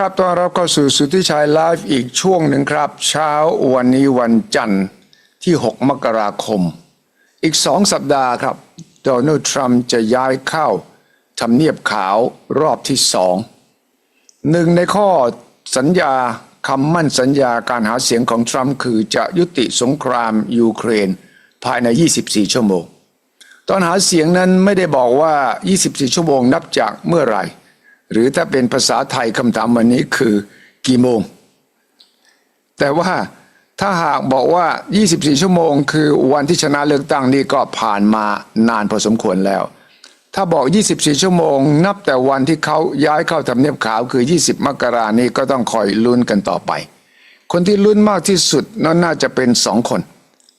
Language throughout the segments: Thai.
ครับต้อนรับเข้าสู่สุทธิชัยไลฟ์อีกช่วงหนึ่งครับ เช้าวันนี้วันจันทร์ที่ 6 มกราคม อีกสองสัปดาห์ครับโดนัลด์ทรัมป์จะย้ายเข้าทำเนียบขาวรอบที่สองหนึ่งในข้อสัญญาคำมั่นสัญญาการหาเสียงของทรัมป์คือจะยุติสงครามยูเครน ภายใน 24 ชั่วโมง ตอนหาเสียงนั้นไม่ได้บอกว่า 24 ชั่วโมงนับจากเมื่อไหร่ หรือถ้าเป็นภาษาไทยคำถามวันนี้คือกี่โมง แต่ว่าถ้าหากบอกว่า 24 ชั่วโมง คือวันที่ชนะเลือกตั้งนี่ก็ผ่านมานานพอสมควรแล้ว ถ้าบอก 24 ชั่วโมง นับแต่วันที่เขาย้ายเข้าทำเนียบขาวคือ 20 มกรานี้ก็ต้องคอยลุ้นกันต่อไป คนที่ลุ้นมากที่สุดนั่นน่าจะเป็นสองคน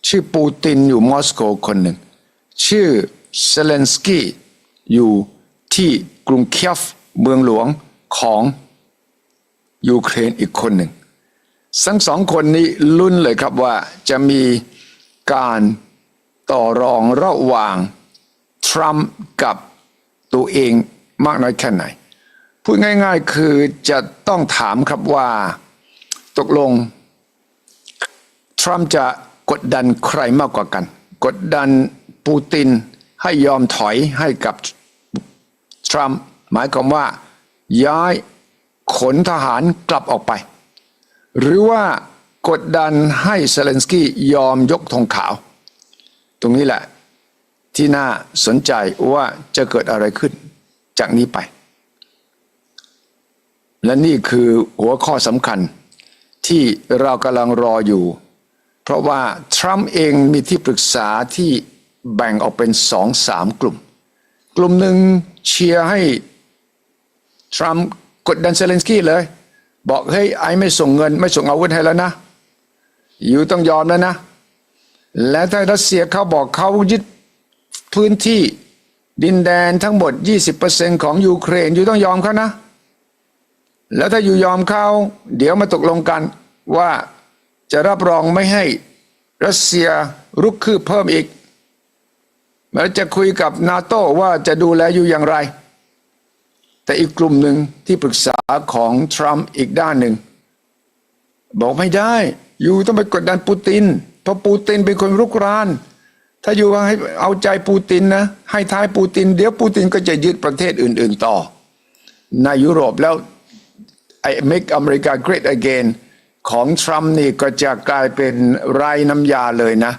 ชื่อปูตินอยู่มอสโกคนหนึ่ง ชื่อเซเลนสกี้อยู่ที่กรุงเคียฟ เมืองหลวงของยูเครนอีกคนหนึ่งทั้งสองคนนี้ลุ้นเลยครับว่าจะมีการต่อรองระหว่างทรัมป์กับตัวเองมากน้อยแค่ไหน พูดง่ายๆคือจะต้องถามครับว่าตกลง ทรัมป์จะกดดันใครมากกว่ากัน กดดันปูตินให้ยอมถอยให้กับทรัมป์ หมายความว่า ย้ายขนทหารกลับออกไป หรือว่ากดดันให้เซเลนสกี้ยอมยกธงขาว ตรงนี้แหละ ที่น่าสนใจว่าจะเกิดอะไรขึ้นจากนี้ไป และนี่คือหัวข้อสำคัญที่เรากำลังรออยู่ เพราะว่า ทรัมป์เองมีที่ปรึกษาที่แบ่งออกเป็นสองสามกลุ่ม กลุ่มหนึ่งเชียร์ให้ ทรัมป์กดดันเซเลนสกี้เลย บอกเฮ้ยไอ้ไม่ส่งเงินไม่ส่งอาวุธให้แล้วนะ อยู่ต้องยอมแล้วนะ และถ้ารัสเซียเขาบอกเขายึดพื้นที่ดินแดนทั้งหมด 20%ของยูเครนอยู่ต้องยอมเขานะ แล้วถ้าอยู่ยอมเขาเดี๋ยวมาตกลงกันว่าจะรับรองไม่ให้รัสเซียรุกคืบเพิ่มอีกแล้วจะคุยกับนาโต้ว่าจะดูแลอยู่อย่างไร แต่อีกกลุ่มหนึ่งที่ปรึกษาของทรัมป์อีกด้านหนึ่ง บอกไม่ได้ อยู่ต้องไปกดดันปูติน เพราะปูตินเป็นคนรุกราน ถ้าอยู่ให้เอาใจปูตินนะ ให้ท้ายปูติน เดี๋ยวปูตินก็จะยึดประเทศอื่น ๆต่อ ในยุโรปแล้วไอ้ make America great again ของทรัมป์นี่ก็จะกลายเป็นไรน้ำยาเลยนะ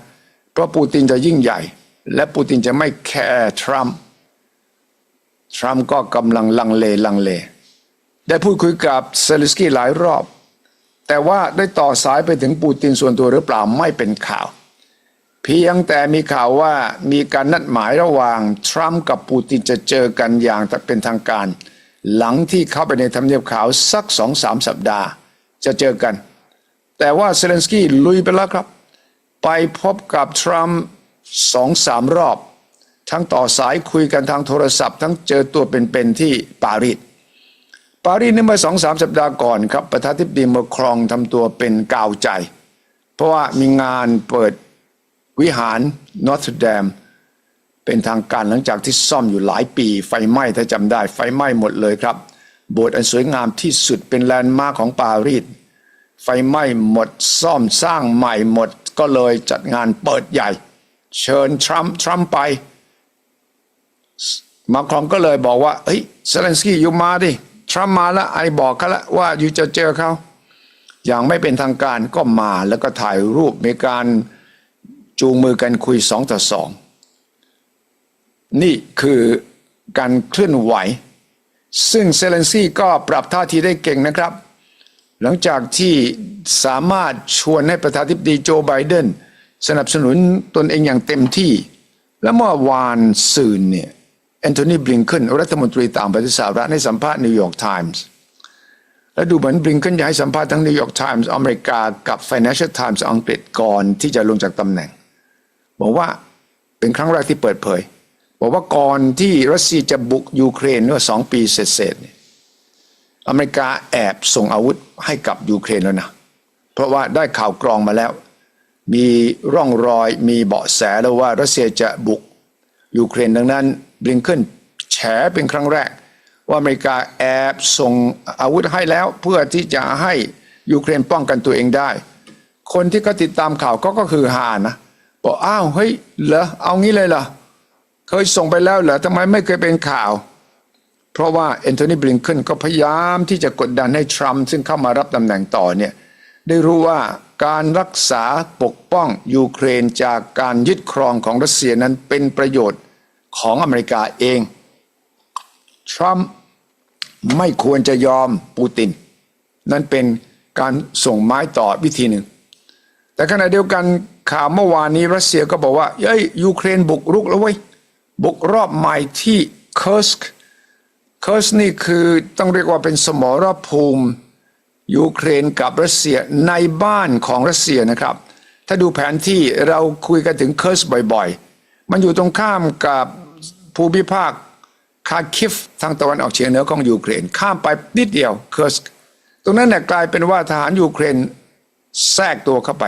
เพราะปูตินจะยิ่งใหญ่ และปูตินจะไม่แคร์ทรัมป์ ทรัมป์ก็กำลังลังเลลังเล ได้พูดคุยกับเซเลสกี้หลายรอบ แต่ว่าได้ต่อสายไปถึงปูตินส่วนตัวหรือเปล่าไม่เป็นข่าว เพียงแต่มีข่าวว่ามีการนัดหมายระหว่างทรัมป์กับปูตินจะเจอกันอย่างเป็นทางการ หลังที่เข้าไปในทำเนียบขาวสักสองสามสัปดาห์ จะเจอกัน แต่ว่าเซเลนสกี้ลุยไปแล้วครับ ไปพบกับทรัมป์สองสามรอบ ทั้งต่อสายคุยกันทางโทรศัพท์ ทั้งเจอตัวเป็นๆที่ปารีสปารีสนี่เมื่อสองสามสัปดาห์ก่อนครับ ประธานาธิบดีมาครองทำตัวเป็นกาวใจ เพราะว่ามีงานเปิดวิหารนอตเดมเป็นทางการหลังจากที่ซ่อมอยู่หลายปี ไฟไหม้ถ้าจำได้ ไฟไหม้หมดเลยครับ โบสถ์อันสวยงามที่สุดเป็นแลนด์มาร์คของปารีสไฟไหม้หมดซ่อมสร้างใหม่หมดก็เลยจัดงานเปิดใหญ่ เชิญทรัมป์ทรัมป์ไป มาครองก็เลยบอกว่าเฮ้ยเซเลนสกี้อยู่มาดิทรัมป์มาแล้วไอบอกเขาล้วว่าอยู่จะเจอเขาอย่างไม่เป็นทางการก็มาแล้วก็ถ่ายรูปมีการจูงมือกันคุยสองต่อสองนี่คือการเคลื่อนไหว ซึ่งเซเลนสกี้ก็ปรับท่าทีได้เก่งนะครับ หลังจากที่สามารถชวนให้ประธานาธิบดีโจไบเดนสนับสนุนตนเองอย่างเต็มที่ และเมื่อวานซืนเนี่ย อนโทนีบลิงเคนรัฐมนตรีต่างประเทศสหรัฐให้สัมภาษณ์นิวยอร์กไทมส์และดูเหมือนบลิงเคนจะให้สัมภาษณ์ทั้งนิวยอร์กไทมส์อเมริกากับ Financial Times อังกฤษก่อนที่จะลงจากตำแหน่ง บอกว่าเป็นครั้งแรกที่เปิดเผย บอกว่าก่อนที่รัสเซียจะบุกยูเครนเมื่อสองปีเศษๆเนี่ยอเมริกาแอบส่งอาวุธให้กับยูเครนแล้วนะเพราะว่าได้ข่าวกรองมาแล้ว มีร่องรอยมีเบาะแสแล้วว่ารัสเซียจะบุก ยูเครนดังนั้นบลิงเคนแฉเป็นครั้งแรก ว่าอเมริกาแอบส่งอาวุธให้แล้วเพื่อที่จะให้ยูเครนป้องกันตัวเองได้ คนที่ก็ติดตามข่าวก็ก็คือฮานะบอกอ้าวเฮ้ยเหรอเอางี้เลยเหรอเคยส่งไปแล้วเหรอทำไมไม่เคยเป็นข่าว เพราะว่าแอนโทนีบลิงเคนก็พยายามที่จะกดดันให้ทรัมป์ซึ่งเข้ามารับตำแหน่งต่อเนี่ยได้รู้ว่าการรักษาปกป้องยูเครนจากการยึดครองของรัสเซียนั้นเป็นประโยชน์ ของอเมริกาเอง ทรัมป์ไม่ควรจะยอมปูติน นั่นเป็นการส่งไม้ต่อวิธีหนึ่ง แต่ขณะเดียวกันข่าวเมื่อวานนี้รัสเซียก็บอกว่าเอ้ยยูเครนบุกรุกแล้วเว้ยบุกรอบใหม่ที่เคิร์สเคิร์สนี่คือต้องเรียกว่าเป็นสมรภูมิยูเครนกับรัสเซียในบ้านของรัสเซียนะครับ ถ้าดูแผนที่เราคุยกันถึงเคิร์สบ่อยๆ มันอยู่ตรงข้ามกับ ภูมิภาคคาคิฟทางตะวันออกเฉียงเหนือของยูเครน ข้ามไปนิดเดียวเคิร์สตรงนั้นเนี่ยกลายเป็นว่าทหารยูเครนแทรกตัวเข้าไป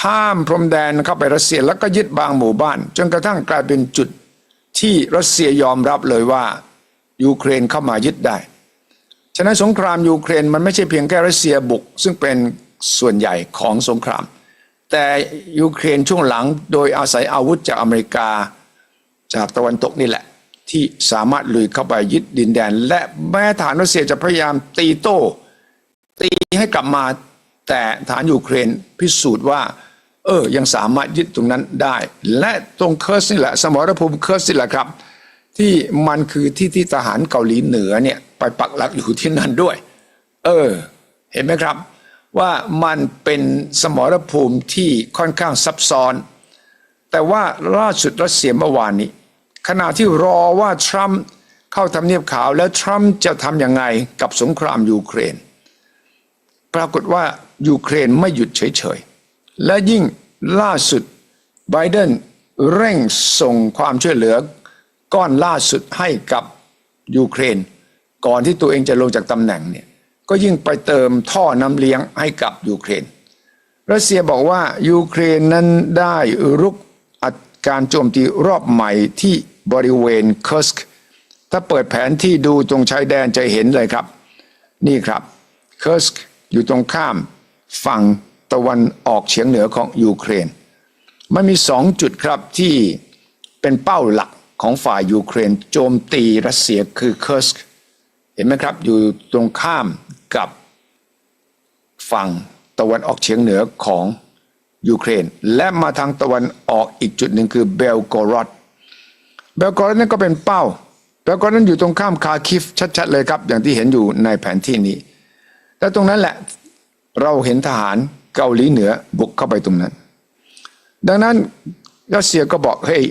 ข้ามพรมแดนเข้าไปรัสเซียแล้วก็ยึดบางหมู่บ้าน จนกระทั่งกลายเป็นจุดที่รัสเซียยอมรับเลยว่ายูเครนเข้ามายึดได้ ฉะนั้นสงครามยูเครนมันไม่ใช่เพียงแค่รัสเซียบุก ซึ่งเป็นส่วนใหญ่ของสงคราม แต่ยูเครนช่วงหลังโดยอาศัยอาวุธจากอเมริกา จากตะวันตกนี่แหละ ที่สามารถลุยเข้าไปยึดดินแดน และแม้ฐานรัสเซียจะพยายามตีโต้ ตีให้กลับมา แต่ฐานยูเครนพิสูจน์ว่า เออ ยังสามารถยึดตรงนั้นได้ และตรงเคิร์สนี่แหละ สมรภูมิเคิร์สนี่แหละครับ ที่มันคือที่ที่ทหารเกาหลีเหนือเนี่ยไปปักหลักอยู่ที่นั่นด้วย เออ เห็นไหมครับว่ามันเป็นสมรภูมิที่ค่อนข้างซับซ้อน แต่ว่าล่าสุดรัสเซียเมื่อวานนี้ ขณะที่รอว่าทรัมป์เข้าทำเนียบขาวแล้วทรัมป์จะทำยังไงกับสงครามยูเครน ปรากฏว่ายูเครนไม่หยุดเฉยๆ และยิ่งล่าสุดไบเดนเร่งส่งความช่วยเหลือก้อนล่าสุดให้กับยูเครน ก่อนที่ตัวเองจะลงจากตำแหน่งเนี่ยก็ยิ่งไปเติมท่อน้ำเลี้ยงให้กับยูเครน รัสเซียบอกว่ายูเครนนั้นได้รุกอัดการโจมตีรอบใหม่ที่ บริเวณเคิร์สกถ้าเปิดแผนที่ดูตรงชายแดนจะเห็นเลยครับ นี่ครับเคิร์สกอยู่ตรงข้ามฝั่งตะวันออกเฉียงเหนือของยูเครน มันมีสองจุดครับที่เป็นเป้าหลักของฝ่ายยูเครน โจมตีรัสเซียคือเคิร์สกเห็นไหมครับ อยู่ตรงข้ามกับฝั่งตะวันออกเฉียงเหนือของยูเครน และมาทางตะวันออกอีกจุดหนึ่งคือเบลโกรอด เบลโกรอดนั่นก็เป็นเป้าเบลโกรอดนั้นอยู่ตรงข้ามคาคิฟชัด ๆ เลยครับ อย่างที่เห็นอยู่ในแผนที่นี้ และตรงนั้นแหละเราเห็นทหารเกาหลีเหนือบุกเข้าไปตรงนั้น ดังนั้นรัสเซียก็บอกเฮ้ย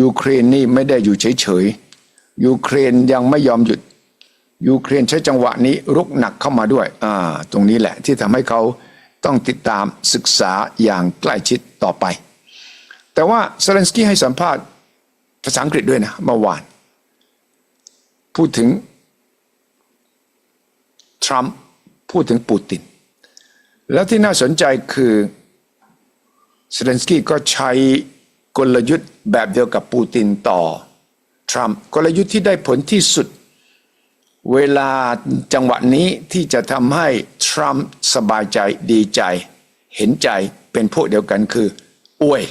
ยูเครนนี่ไม่ได้อยู่เฉยๆยูเครนยังไม่ยอมหยุดยูเครนใช้จังหวะนี้รุกหนักเข้ามาด้วยอ่าตรงนี้แหละที่ทำให้เขาต้องติดตามศึกษาอย่างใกล้ชิดต่อไป แต่ว่าเซเลนสกี้ให้สัมภาษณ์ ภาษาอังกฤษด้วยนะเมื่อวาน พูดถึงทรัมป์พูดถึงปูติน แล้วที่น่าสนใจคือเซเลนสกี้ก็ใช้กลยุทธ์แบบเดียวกับปูตินต่อทรัมป์กลยุทธ์ที่ได้ผลที่สุด เวลาจังหวะนี้ที่จะทำให้ทรัมป์สบายใจดีใจ เห็นใจเป็นพวกเดียวกันคือ อวย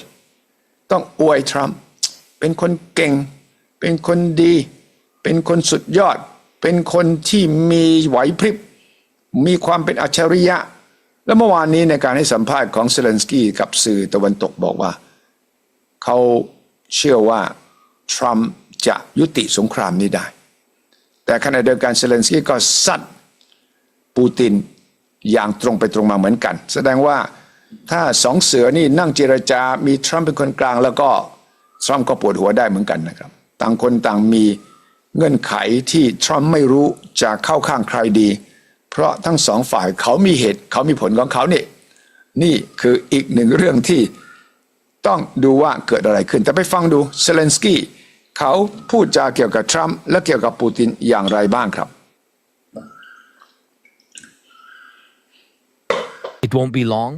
ต้องอวยทรัมป์ เป็นคนเก่ง เป็นคนดี เป็นคนสุดยอด เป็นคนที่มีไหวพริบ มีความเป็นอัจฉริยะ และเมื่อวานนี้ในการให้สัมภาษณ์ของเซเลนสกี้กับสื่อตะวันตกบอกว่า เขาเชื่อว่าทรัมป์จะยุติสงครามนี้ได้ แต่ขณะเดียวกันเซเลนสกี้ก็ซัดปูตินอย่างตรงไปตรงมาเหมือนกัน แสดงว่าถ้าสองเสือนี่นั่งเจรจา มีทรัมป์เป็นคนกลางแล้วก็ ทรัมป์ก็ปวดหัวได้เหมือนกันนะครับ ต่างคนต่างมีเงื่อนไขที่ทรัมป์ไม่รู้จะเข้าข้างใครดี เพราะทั้งสองฝ่ายเขามีเหตุเขามีผลของเขานี่นี่คืออีกหนึ่งเรื่องที่ต้องดูว่าเกิดอะไรขึ้น แต่ไปฟังดูเซเลนสกี้เขาพูดจาเกี่ยวกับทรัมป์และเกี่ยวกับปูตินอย่างไรบ้างครับ It won't be long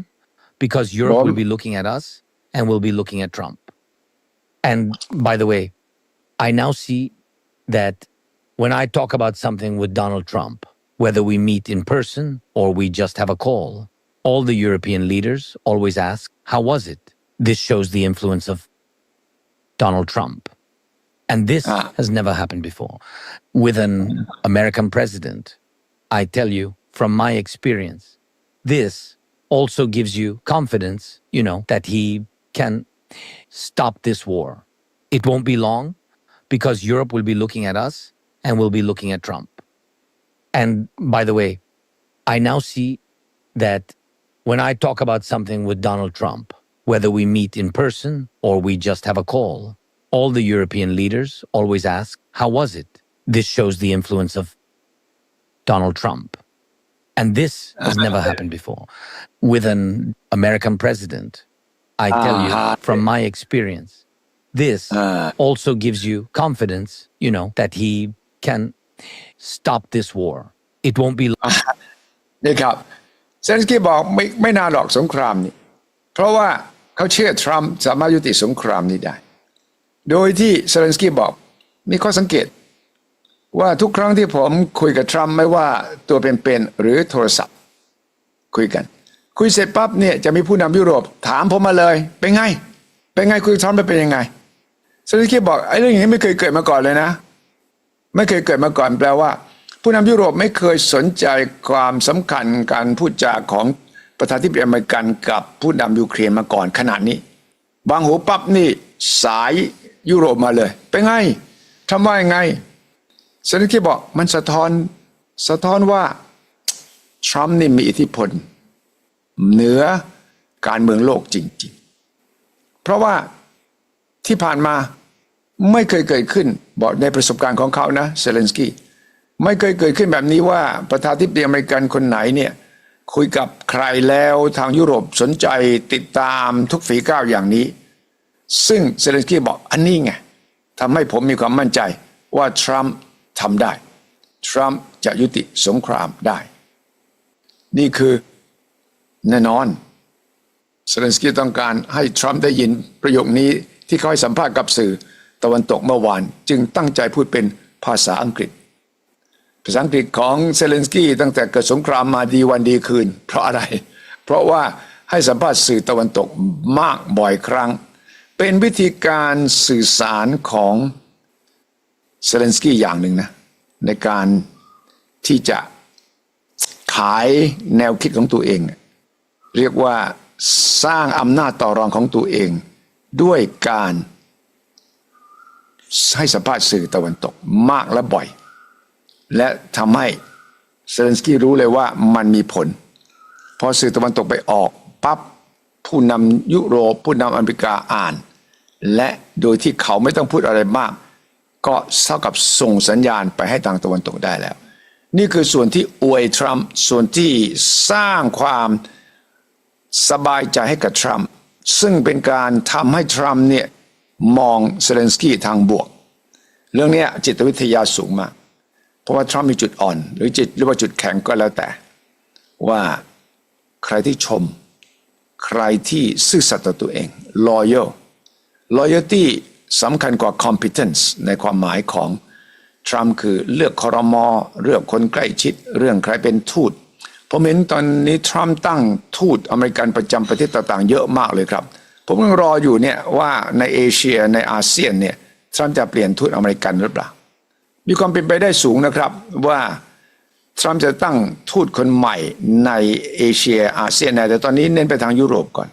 because Europe Well- will be looking at us and we'll be looking at Trump. And by the way, I now see that when I talk about something with Donald Trump, whether we meet in person or we just have a call, all the European leaders always ask, How was it? This shows the influence of Donald Trump. And this Ah. has never happened before. With an American president, I tell you from my experience, this also gives you confidence, you know, that he can stop this war. It won't be long because Europe will be looking at us and will be looking at Trump. And by the way, I now see that when I talk about something with Donald Trump, whether we meet in person or we just have a call, all the European leaders always ask, How was it? This shows the influence of Donald Trump. And this has never happened before. With an American president, I tell you from my experience, this also gives you confidence, you know, that he can stop this war. It won't be นี่ครับเซเลนสกี้บอกไม่ไม่นานหรอกสงครามนี้ เพราะว่าเขาเชื่อทรัมป์สามารถยุติสงครามนี้ได้ โดยที่เซเลนสกี้บอกมีข้อสังเกต ว่าทุกครั้งที่ผมคุยกับทรัมป์ไม่ว่าตัวเป็นๆหรือโทรศัพท์ คุยกัน คุยเสร็จปั๊บเนี่ยจะมีผู้นำยุโรปถามผมมาเลย เป็นไง เป็นไงคุยทรัมป์ไปเป็นยังไงเซเลนสกี้บอกไอ้เรื่องอย่างนี้ไม่เคยเกิดมาก่อนเลยนะ ไม่เคยเกิดมาก่อนแปลว่า ผู้นำยุโรปไม่เคยสนใจความสำคัญการพูดจาของประธานาธิบดีอเมริกันกับผู้นำยูเครนมาก่อนขนาดนี้บางหูปั๊บนี่สายยุโรปมาเลย เป็นไงทำว่ายังไงเซนคิบอกมันสะท้อนสะท้อนว่าทรัมป์นี่มีอิทธิพล เหนือการเมืองโลกจริง ๆ เพราะว่าที่ผ่านมาไม่เคยเกิดขึ้นบอกในประสบการณ์ของเขานะเซเลนสกี้ไม่เคยเกิดขึ้นแบบนี้ว่าประธานาธิบดีอเมริกันคนไหนเนี่ยคุยกับใครแล้วทางยุโรปสนใจติดตามทุกฝีก้าวอย่างนี้ ซึ่งเซเลนสกี้บอกอันนี้ไงทำให้ผมมีความมั่นใจว่าทรัมป์ทำได้ ทรัมป์จะยุติสงครามได้ นี่คือ แน่นอนเซเลนสกี้ต้องการให้ทรัมป์ได้ยินประโยคนี้ที่เขาให้สัมภาษณ์กับสื่อตะวันตกเมื่อวาน จึงตั้งใจพูดเป็นภาษาอังกฤษ ภาษาอังกฤษของเซเลนสกี้ตั้งแต่เกิดสงครามมาดีวันดีคืน เพราะอะไร เพราะว่าให้สัมภาษณ์สื่อตะวันตกมากบ่อยครั้ง เป็นวิธีการสื่อสารของเซเลนสกี้อย่างหนึ่งนะในการที่จะขายแนวคิดของตัวเองเเรียกว่าสร้างอำนาจต่อรองของตัวเอง ด้วยการให้สัมภาษณ์สื่อตะวันตกมากและบ่อย และทำให้เซเลนสกี้รู้เลยว่ามันมีผล พอสื่อตะวันตกไปออกปั๊บผู้นำยุโรปผู้นำอเมริกาอ่าน และโดยที่เขาไม่ต้องพูดอะไรมาก ก็เท่ากับส่งสัญญาณไปให้ทางตะวันตกได้แล้ว นี่คือส่วนที่อวยทรัมป์ส่วนที่สร้างความ สบายใจให้กับทรัมป์ซึ่งเป็นการทำให้ทรัมป์เนี่ยมองเซเลนสกี้ทางบวก เรื่องนี้จิตวิทยาสูงมาก เพราะว่าทรัมป์มีจุดอ่อน หรือจิตหรือว่าจุดแข็งก็แล้วแต่ ว่าใครที่ชม ใครที่ซื่อสัตย์ต่อตัวเอง loyal loyalty สำคัญกว่า competence ในความหมายของทรัมป์คือเลือกคอรมอเลือกคนใกล้ชิด เรื่องใครเป็นทูต ผมเห็นตอนนี้ทรัมป์ตั้งทูตอเมริกันประจำประเทศต่างๆ เยอะมากเลยครับ ผมยังรออยู่เนี่ยว่าในเอเชียในอาเซียนเนี่ยทรัมป์จะเปลี่ยนทูตอเมริกันหรือเปล่า มีความเป็นไปได้สูงนะครับว่าทรัมป์จะตั้งทูตคนใหม่ในเอเชียอาเซียนนะแต่ตอนนี้เน้นไปทางยุโรปก่อน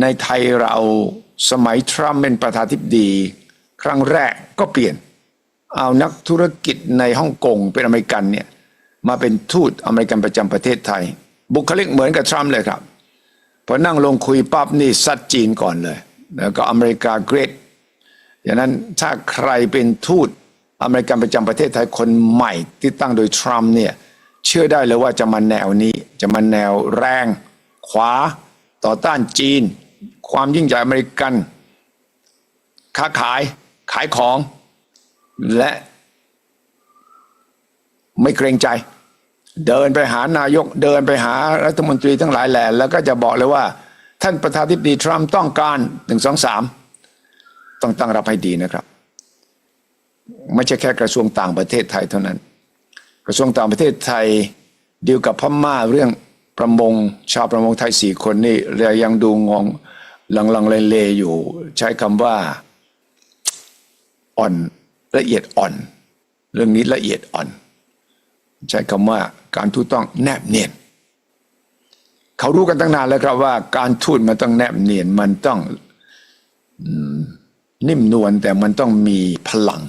ในไทยเราสมัยทรัมป์เป็นประธานาธิบดี ครั้งแรกก็เปลี่ยน เอานักธุรกิจในฮ่องกงเป็นอเมริกันเนี่ย มาเป็นทูตอเมริกันประจำประเทศไทย บุคลิกเหมือนกับทรัมป์เลยครับพอนั่งลงคุยปั๊บนี่ซัดจีนก่อนเลย แล้วก็อเมริกาเกรดอย่างนั้นถ้าใครเป็นทูตอเมริกันประจำประเทศไทยคนใหม่ที่ตั้งโดยทรัมป์เนี่ยเชื่อได้เลยว่าจะมาแนวนี้จะมาแนวแรง ขวาต่อต้านจีน ความยิ่งใหญ่อเมริกัน ค้าขายขายของและ ไม่เกรงใจ เดินไปหานายกเดินไปหารัฐมนตรีทั้งหลายแหล่แล้วก็จะบอกเลยว่า ท่านประธานาธิบดีทรัมป์ต้องการหนึ่งสองสามต้องตั้งรับให้ดีนะครับ ไม่ใช่แค่กระทรวงต่างประเทศไทยเท่านั้น กระทรวงต่างประเทศไทยดีลกับพม่าเรื่องประมงชาวประมงไทยสี่คนนี่เรายังดูงงลังลังเลเลอยู่ ใช้คำว่าอ่อนละเอียดอ่อน เรื่องนี้ละเอียดอ่อน ใช้คำว่าการทูตต้องแนบเนียนเขารู้กันตั้งนานแล้วครับว่า การทูตมันต้องแนบเนียนมันต้องนิ่มนวลแต่มันต้องมีพลัง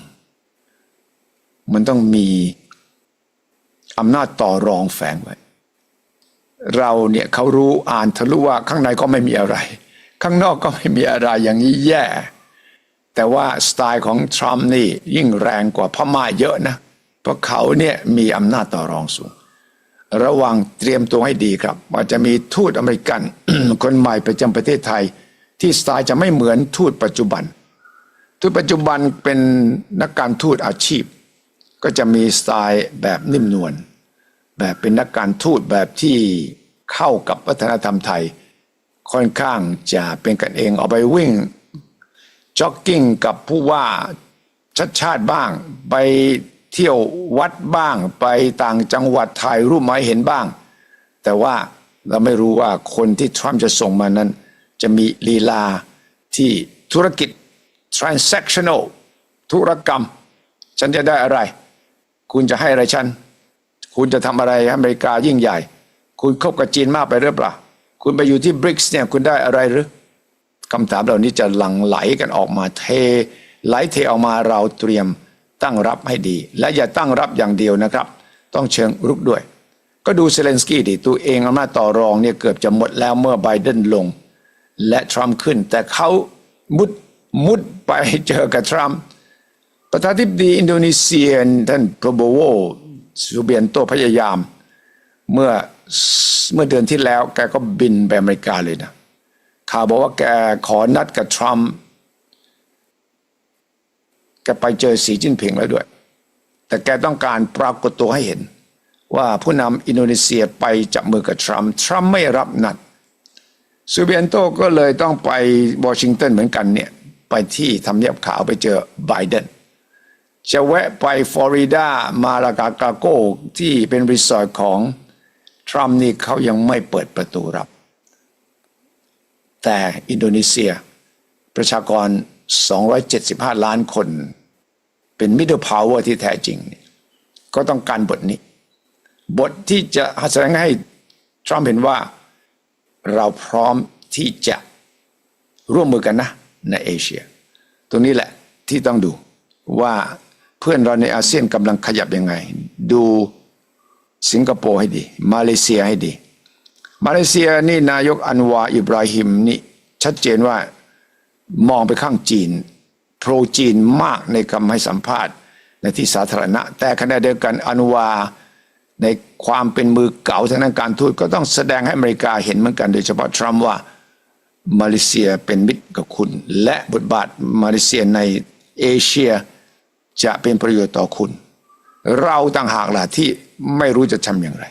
มันต้องมีอำนาจต่อรองแฝงไว้ เราเนี่ยเขารู้อ่านทะลุว่าข้างในก็ไม่มีอะไร ข้างนอกก็ไม่มีอะไรอย่างนี้แย่ แต่ว่าสไตล์ของทรัมป์นี่ยิ่งแรงกว่าพม่าเยอะนะเราะเขาเนี่ยมีอำนาจต่อรองสูง ระวังเตรียมตัวให้ดีครับว่าจะมีทูตอเมริกันคนใหม่ประจำประเทศไทย ที่สไตล์จะไม่เหมือนทูตปัจจุบัน ทูตปัจจุบันเป็นนักการทูตอาชีพ ก็จะมีสไตล์แบบนิ่มนวลแบบเป็นนักการทูตแบบที่เข้ากับวัฒนธรรมไทย ค่อนข้างจะเป็นกันเองออกไปวิ่งจ็อกกิ้งกับผู้ว่าชัดชาติบ้างไป เที่ยววัดบ้างไปต่างจังหวัดถ่ายรูปมาหเห็นบ้าง แต่ว่าเราไม่รู้ว่าคนที่ทรัมป์จะส่งมานั้น จะมีลีลาที่ธุรกิจ transactional ธุรกรรม ฉันจะได้อะไร คุณจะให้อะไรฉัน คุณจะทำอะไรอเมริกายิ่งใหญ่ คุณคบกับจีนมากไปหรือเปล่า คุณไปอยู่ที่บริกส์เนี่ยคุณได้อะไรหรือคำถามเหล่านี้จะหลั่งไหลกันออกมาเทไหลเทออกมาเราเตรียม ตั้งรับให้ดี และอย่าตั้งรับอย่างเดียวนะครับ ต้องเชิงรุกด้วย ก็ดูเซเลนสกี้ดิตัวเองอำนาจต่อรองเนี่ยเกือบจะหมดแล้วเมื่อไบเดนลง และทรัมป์ขึ้น แต่เขามุดมุดไปเจอกับทรัมป์ประธานาธิบดีอินโดนีเซียท่านโปรโบโวซูเบียนโตพยายาม เมื่อเมื่อเดือนที่แล้วแกก็บินไปอเมริกาเลยนะข่าวบอกว่าแกขอนัดกับทรัมป์ แกไปเจอสีจิ้นผิงแล้วด้วย แต่แกต้องการปรากฏตัวให้เห็น ว่าผู้นำอินโดนีเซียไปจับมือกับทรัมป์ทรัมป์ไม่รับนัดซูเบียนโตก็เลยต้องไปวอชิงตันเหมือนกันเนี่ยไปที่ทำเนียบขาวไปเจอไบเดนจะแวะไปฟลอริดามาลากากาโกที่เป็นรีสอร์ทของทรัมป์นี่เขายังไม่เปิดประตูรับ แต่อินโดนีเซียประชากร 275 ล้านคน เป็น middle power ที่แท้จริงเนี่ยก็ต้องการบทนี้ บทที่จะแสดงให้ทรัมป์เห็นว่าเราพร้อมที่จะร่วมมือกันนะในเอเชีย ตรงนี้แหละที่ต้องดูว่าเพื่อนเราในอาเซียนกำลังขยับยังไง ดูสิงคโปร์ให้ดี มาเลเซียให้ดี มาเลเซียนี่นายกอันวาอิบราฮิมนี่ชัดเจนว่ามองไปข้างจีน โปรจีนมากในคำให้สัมภาษณ์ในที่สาธารณะ แต่ขณะเดียวกันอันวาในความเป็นมือเก่าทางด้านการทูตก็ต้องแสดงให้อเมริกาเห็นเหมือนกัน โดยเฉพาะทรัมป์ว่ามาเลเซียเป็นมิตรกับคุณ และบทบาทมาเลเซียในเอเชียจะเป็นประโยชน์ต่อคุณ เราต่างหากล่ะที่ไม่รู้จะทำอย่างไร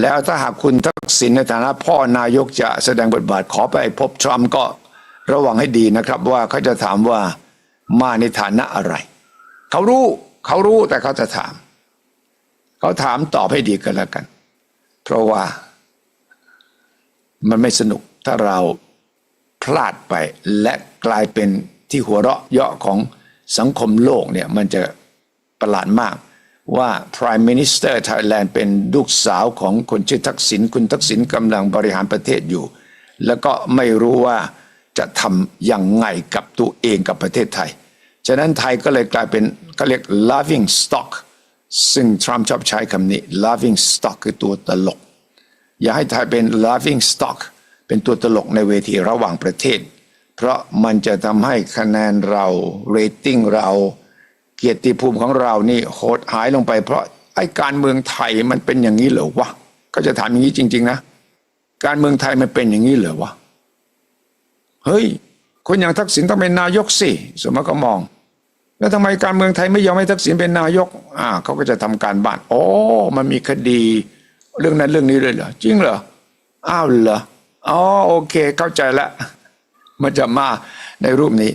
แล้วถ้าหากคุณทักษิณในฐานะพ่อนายกจะแสดงบทบาทขอไปพบทรัมป์ก็ ระวังให้ดีนะครับว่าเขาจะถามว่ามาในฐานะอะไร เขารู้เขารู้แต่เขาจะถาม เขาถามตอบให้ดีกันแล้วกัน เพราะว่ามันไม่สนุกถ้าเราพลาดไปและกลายเป็นที่หัวเราะเยาะของสังคมโลกเนี่ยมันจะประหลาดมากว่า Prime Minister Thailand เป็นลูกสาวของคนชื่อทักษิณคุณทักษิณกำลังบริหารประเทศอยู่ แล้วก็ไม่รู้ว่า จะทำยังไงกับตัวเองกับประเทศไทย ฉะนั้นไทยก็เลยกลายเป็นเขาเรียก loving stock ซึ่งทรัมป์ชอบใช้คำนี้ loving stock คือตัวตลก อย่าให้ไทยเป็น laughing stock เป็นตัวตลกในเวทีระหว่างประเทศ เพราะมันจะทำให้คะแนนเราเรตติ้งเรา เกียรติภูมิของเรานี่โหดหายลงไป เพราะไอ้การเมืองไทยมันเป็นอย่างนี้เหรอวะก็จะถามอย่างนี้จริง ๆ นะ การเมืองไทยมันเป็นอย่างนี้เหรอวะ เฮ้ย คนอย่างทักษิณต้องเป็นนายกสิสมมติก็มอง แล้วทำไมการเมืองไทยไม่ยอมให้ทักษิณเป็นนายก อ่าเขาก็จะทำการบ้านอ๋อมันมีคดี เรื่องนั้นเรื่องนี้เลยเหรอจริงเหรออ้าวเหรออ๋อโอเค เข้าใจแล้วมันจะมาในรูปนี้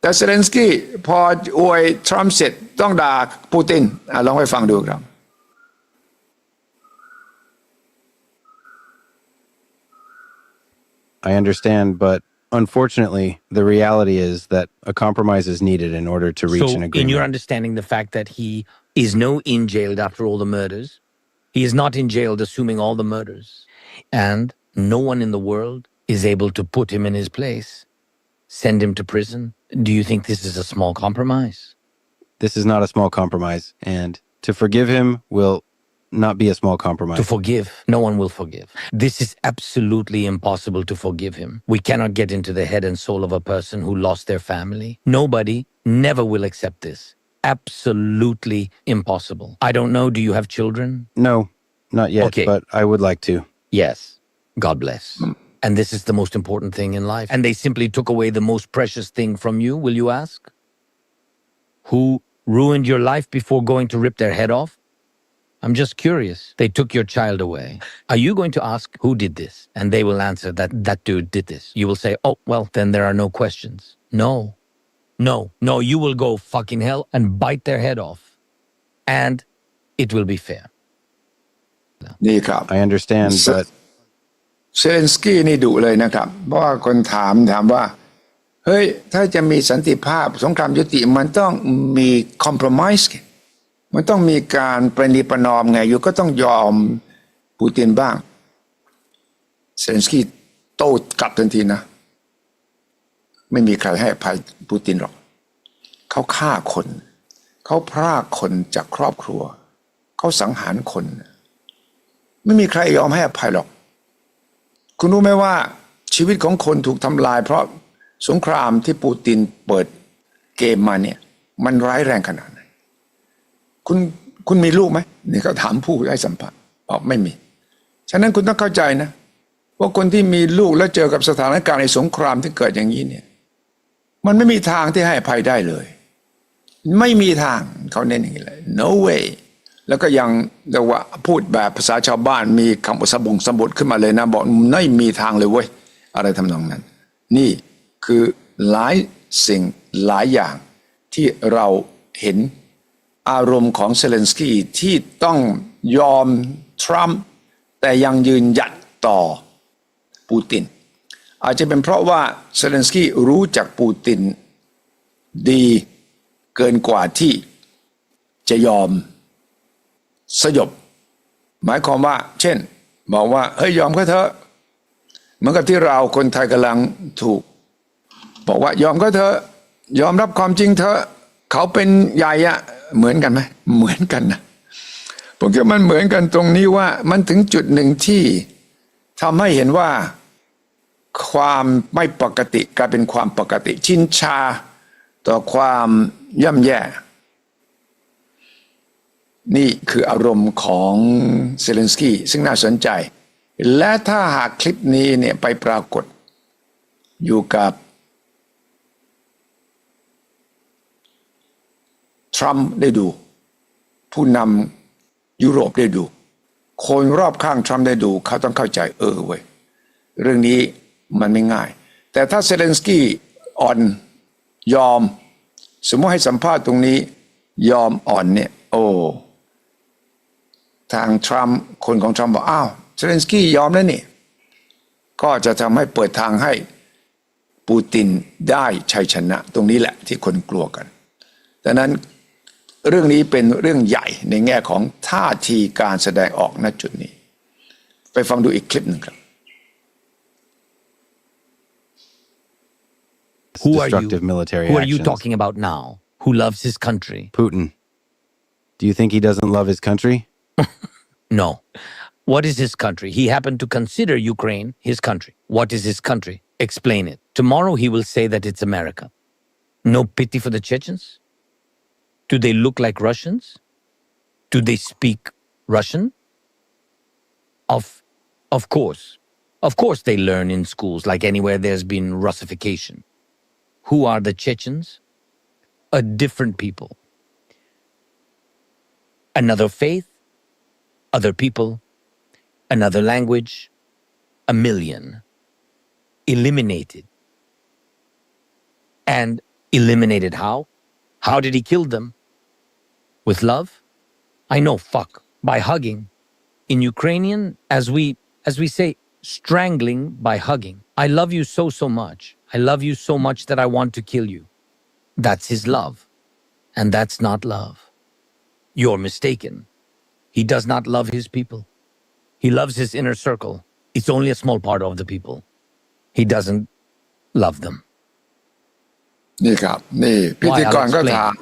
แต่แต่เซเลนสกี้พออวยทรัมป์เสร็จต้องด่าปูตินอะลองไปฟังดูครับ I understand, but unfortunately, the reality is that a compromise is needed in order to reach so, an agreement. in your understanding, the fact that he is no in jailed after all the murders, he is not in jailed assuming all the murders, and no one in the world is able to put him in his place, send him to prison. Do you think this is a small compromise? this is not a small compromise, and to forgive him will not be a small compromise. To forgive, no one will forgive. This is absolutely impossible to forgive him. We cannot get into the head and soul of a person who lost their family. Nobody never will accept this. Absolutely impossible. I don't know. Do you have children? no, not yet, Okay. but I would like to. Yes. God bless. And this is the most important thing in life. And they simply took away the most precious thing from you, will you ask? Who ruined your life before going to rip their head off? I'm just curious. They took your child away. Are you going to ask who did this? And they will answer that that dude did this. You will say, oh, well, then there are no questions. No, no, no. You will go fucking hell and bite their head off. And it will be fair. นี่ครับ I understand, So- but เซเลนสกี้นี่ดุเลยนะครับ เพราะว่าคนถามถามว่า เฮ้ย ถ้าจะมีสันติภาพ สงครามยุติมันต้องมีคอม p r o m i s e มันต้องมีการประนีประนอมไงอยู่ก็ต้องยอมปูตินบ้างเซเลนสกี้โต้กลับทันทีนะ ไม่มีใครให้อภัยปูตินหรอก เขาฆ่าคน เขาพรากคนจากครอบครัว เขาสังหารคน ไม่มีใครยอมให้อภัยหรอก คุณรู้ไหมว่าชีวิตของคนถูกทำลาย เพราะสงครามที่ปูตินเปิดเกมมาเนี่ย มันร้ายแรงขนาด คุณคุณมีลูกไหมนี่เขาถามผู้ให้สัมภาษณ์บอกไม่มี ฉะนั้นคุณต้องเข้าใจนะ ว่าคนที่มีลูกแล้วเจอกับสถานการณ์ในสงครามที่เกิดอย่างนี้เนี่ย มันไม่มีทางที่ให้อภัยได้เลย ไม่มีทางเขาเน้นอย่างนี้เลย no way แล้วก็ยังเรียกว่าพูดแบบภาษาชาวบ้านมีคำสบงสมบทขึ้นมาเลยนะ บอกไม่มีทางเลยเว้ยอะไรทำนองนั้น นี่คือหลายสิ่งหลายอย่างที่เราเห็น อารมณ์ของเซเลนสกี้ที่ต้องยอมทรัมป์แต่ยังยืนหยัดต่อปูติน อาจจะเป็นเพราะว่าเซเลนสกี้รู้จักปูตินดีเกินกว่าที่จะยอมสยบ หมายความว่า เช่น บอกว่าเฮ้ยยอมก็เถอะเหมือนกับที่เราคนไทยกำลังถูก บอกว่ายอมก็เถอะยอมรับความจริงเถอะเขาเป็นใหญ่อะ เหมือนกันไหมเหมือนกันนะผมคิดว่ามันเหมือนกันตรงนี้ว่ามันถึงจุดหนึ่งที่ทำให้เห็นว่าความไม่ปกติกลายเป็นความปกติ ชินชาต่อความย่ำแย่ นี่คืออารมณ์ของเซเลนสกี้ซึ่งน่าสนใจ และถ้าหากคลิปนี้เนี่ยไปปรากฏอยู่กับ ทรัมป์ได้ดู ผู้นำยุโรปได้ดู คนรอบข้างทรัมป์ได้ดู เขาต้องเข้าใจเออเว้ยเรื่องนี้มันไม่ง่าย แต่ถ้าเซเลนสกี้อ่อนยอม สมมติให้สัมภาษณ์ตรงนี้ ยอมอ่อนเนี่ย โอ้ทางทรัมป์คนของทรัมป์บอกอ้าวเซเลนสกี้ยอมแล้วนี่ ก็จะทำให้เปิดทางให้ปูตินได้ชัยชนะ ตรงนี้แหละที่คนกลัวกันดังนั้น เรื่องนี้เป็นเรื่องใหญ่ในแง่ของท่าทีการแสดงออกณจุดนี้ ไปฟังดูอีกคลิปหนึ่งครับ Who are you? destructive military Who are you actions. talking about now? Who loves his country? Putin. Do you think he doesn't love his country? No. What is his country? He happened to consider Ukraine his country. What is his country? Explain it. Tomorrow he will say that it's America. No pity for the Chechens? Do they look like Russians? Do they speak Russian? Of of course. Of course they learn in schools like anywhere there's been Russification. Who are the Chechens? A different people. Another faith, other people, another language, a million, eliminated. And eliminated. How? How did he kill them? With love? I know, fuck. By hugging. In Ukrainian, as we as we say, strangling by hugging. I love you so so much. I love you so much that I want to kill you. That's his love. And that's not love. You're mistaken. He does not love his people. He loves his inner circle. It's only a small part of the people. He doesn't love them. นี่ครับ นี่พิธีกรก็ explain. ถาม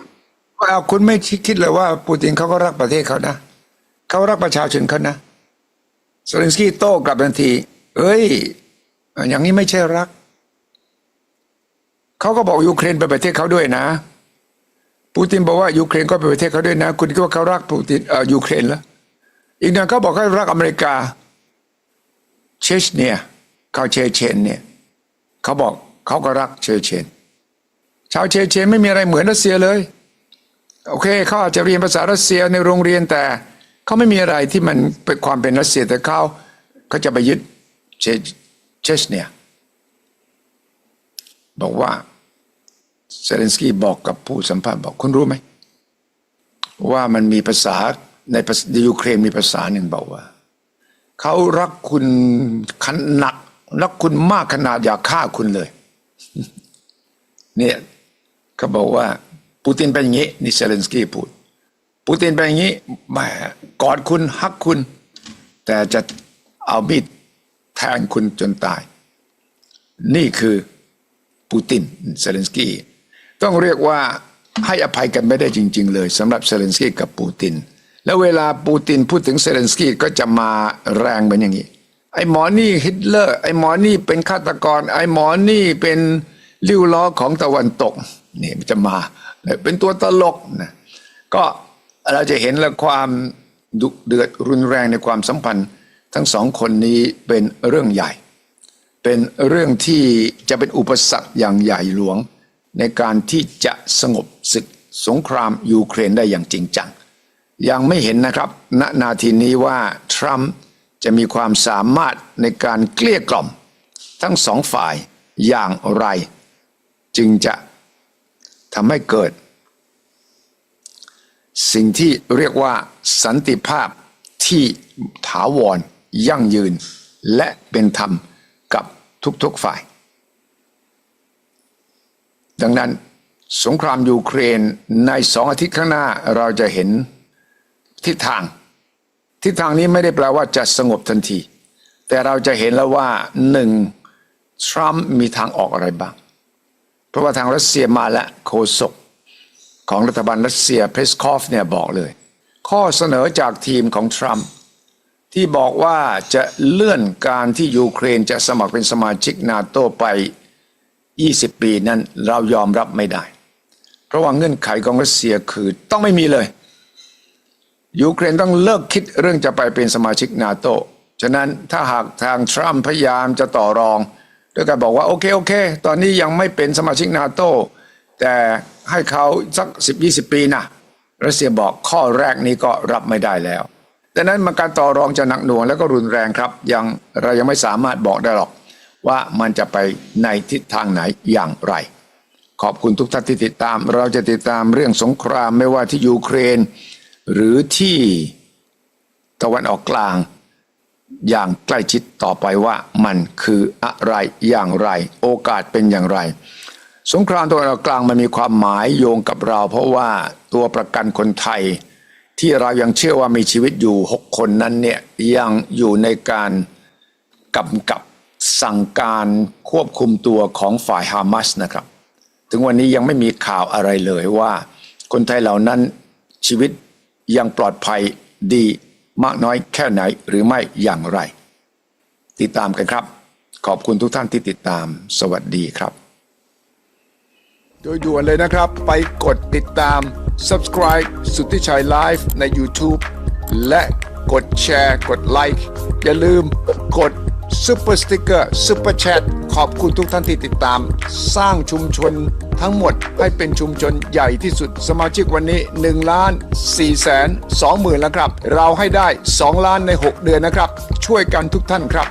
ว่าคุณไม่คิดเลยว่าปูตินเขาก็รักประเทศเขานะเขารักประชาชนเขานะเซเลนสกี้โต้กลับทันที เอ้ย อย่างนี้ไม่ใช่รัก เขาก็บอกยูเครนเป็นประเทศเขาด้วยนะ ปูตินบอกว่ายูเครนก็เป็นประเทศเขาด้วยนะ คุณคิดว่าเขารักปูตินเอ่อยูเครนแล้วอีกหน่อยเขาบอกเขารักอเมริกา เชชเนียเขาเชเชนเนี่ยเขาบอกเขาก็รักเชเชน ชาวเชเชนไม่มีอะไรเหมือนรัสเซียเลย โอเคเขาอาจจะเรียนภาษารัสเซียในโรงเรียนแต่เขาไม่มีอะไรที่มันเป็นความเป็นรัสเซียแต่เขาเขาจะไปยึดเชเชเนียบอกว่าเซเลนสกี้บอกกับผู้สัมภาษณ์บอกคุณรู้ไหม ว่ามันมีภาษาในยูเครนมีภาษาหนึ่งบอกว่า เขารักคุณขนาดรักคุณมากขนาดอยากฆ่าคุณเลย เนี่ยเขาบอกว่า ปูตินเป็นอย่างนี้นี่เซเลนสกี้พูดปูตินเป็นอย่างนี้แหมกอดคุณฮักคุณ แต่จะเอามีดแทงคุณจนตาย นี่คือปูตินเซเลนสกี้ต้องเรียกว่าให้อภัยกันไม่ได้จริง ๆ เลยสำหรับเซเลนสกี้กับปูติน แล้วเวลาปูตินพูดถึงเซเลนสกี้ก็จะมาแรงเหมือนอย่างนี้ ไอ้หมอนี่ฮิตเลอร์ไอ้หมอนี่เป็นฆาตกร ไอ้หมอนี่เป็นลิ้วล้อของตะวันตกนี่มันจะมา เป็นตัวตลกนะก็เราจะเห็นแล้วความดุเดือดรุนแรงในความสัมพันธ์ ทั้งสองคนนี้เป็นเรื่องใหญ่ เป็นเรื่องที่จะเป็นอุปสรรคอย่างใหญ่หลวง ในการที่จะสงบศึกสงครามยูเครนได้อย่างจริงจัง ยังไม่เห็นนะครับณนาทีนี้ว่าทรัมป์จะมีความสามารถในการเกลี้ยกล่อม ทั้งสองฝ่ายอย่างไร จึงจะ ทำให้เกิด สิ่งที่เรียกว่าสันติภาพที่ถาวร ยั่งยืน และเป็นธรรมกับทุกๆฝ่าย ดังนั้นสงครามยูเครนในสองอาทิตย์ข้างหน้าเราจะเห็นทิศทาง ทิศทางนี้ไม่ได้แปลว่าจะสงบทันที แต่เราจะเห็นแล้วว่าหนึ่งทรัมป์มีทางออกอะไรบ้าง เพราะว่าทางรัสเซียมาและโฆษกของรัฐบาลรัสเซียเพสคอฟเนี่ยบอกเลย ข้อเสนอจากทีมของทรัมป์ที่บอกว่าจะเลื่อนการที่ยูเครนจะสมัครเป็นสมาชิกนาโตไป 20 ปีนั้นเรายอมรับไม่ได้ เพราะว่าเงื่อนไขของรัสเซียคือต้องไม่มีเลย ยูเครนต้องเลิกคิดเรื่องจะไปเป็นสมาชิกนาโต ฉะนั้นถ้าหากทางทรัมป์พยายามจะต่อรอง ด้วยการบอกว่าโอเคโอเค ตอนนี้ยังไม่เป็นสมาชิกนาโตแต่ให้เขาสัก 10-20 ปีนะรัสเซียบอกข้อแรกนี้ก็รับไม่ได้แล้วดังนั้นมาการต่อรองจะหนักหน่วงแล้วก็รุนแรงครับ ยังเรายังไม่สามารถบอกได้หรอก ว่ามันจะไปในทิศทางไหนอย่างไร ขอบคุณทุกท่านที่ติดตาม เราจะติดตามเรื่องสงครามไม่ว่าที่ยูเครน หรือที่ตะวันออกกลาง อย่างใกล้ชิดต่อไปว่ามันคืออะไรอย่างไร โอกาสเป็นอย่างไร สงครามตะวันออกกลางมันมีความหมายโยงกับเรา เพราะว่าตัวประกันคนไทย ที่เรายังเชื่อว่ามีชีวิตอยู่หกคนนั้นเนี่ยยังอยู่ในการกำกับสั่งการควบคุมตัวของฝ่ายฮามาสนะครับ ถึงวันนี้ยังไม่มีข่าวอะไรเลยว่า คนไทยเหล่านั้นชีวิตยังปลอดภัยดี มากน้อยแค่ไหนหรือไม่อย่างไร ติดตามกันครับ ขอบคุณทุกท่านที่ติดตามสวัสดีครับโดยด่วนเลยนะครับ ไปกดติดตาม subscribe สุทธิชัยไลฟ์ใน YouTube และกดแชร์ กดไลค์อย่าลืมกด ซูเปอร์สติ๊กเกอร์ซูเปอร์แชทขอบคุณทุกท่านที่ติดตาม สร้างชุมชนทั้งหมดให้เป็นชุมชนใหญ่ที่สุด สมาชิกวันนี้1ล้าน4แสน2หมื่นแล้วครับ เราให้ได้ 2 ล้านใน 6 เดือนนะครับ ช่วยกันทุกท่านครับ